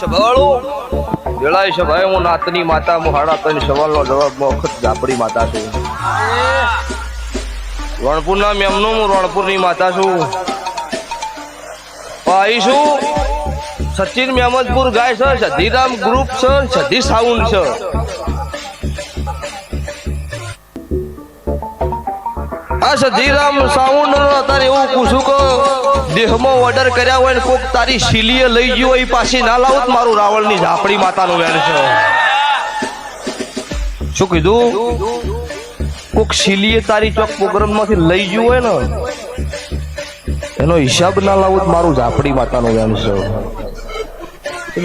સભાળો વેળાય સભાએ હું નાતની માતા, હું હાડા ત્રણ સવાલનો જવાબ વખત ઝાપડી માતા છું. રણપુરના મેમનું હું રણપુરની માતા છું. આવી છું સચિન મેમદપુર ગાય છે, સધીરામ ગ્રુપ છે, સધી સાઉન્ડ છે. આ સધીરામ સાઉન્ડ અત્યારે એવું પૂછું કે દેહમાં ઓર્ડર કર્યા હોય ને કોક તારી શીલીએ લઈ ગયો હોય પાછી ના લાવું મારું રાવળની ઝાપડી માતાનું વેણ છે. શું કીધું? કોક શીલીએ તારી ચોક પ્રોગ્રામમાંથી લઈ ગયું હોય ને, એનો હિસાબ ના લાવું મારું ઝાપડી માતાનું વેણ છે.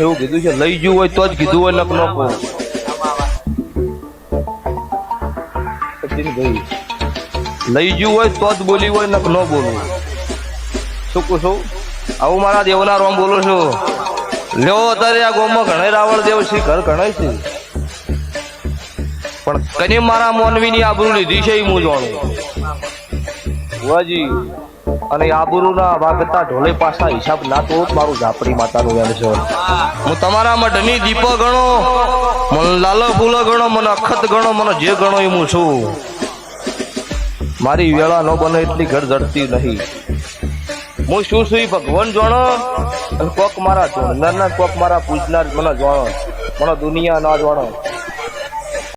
એવું કીધું છે, લઈ ગયું હોય તો જ કીધું હોય નક ન લઈ ગયું હોય તો જ બોલી હોય નક ન બોલવું શું છું. આવું મારા દેવના રોમ બોલું છું. લેવો અત્યારે આ ગોમમાં ઘણા રાવણ દેવ છે, ઘર ઘણા છે. પણ કને મારા મોનવીની આબરૂ લીધી છે હું જાણું બુઆજી અને આબરૂના વાગતા ઢોલે પાછા હિસાબ ના તો મારું ઝાપડી માતાનું એમ છે. હું તમારા મઢની દીપ ગણો, મને લાલ ફૂલ ગણો, મને અખત ગણો, મને જે ગણો એ હું છું. મારી વેળા ન બને એટલી ઘર જડતી નહીં. હું શું છું ભગવાન જાણો? કોક મારા જોડનાર કોક મારા પૂજનાર મને જાણો. મને દુનિયા ના જાણો.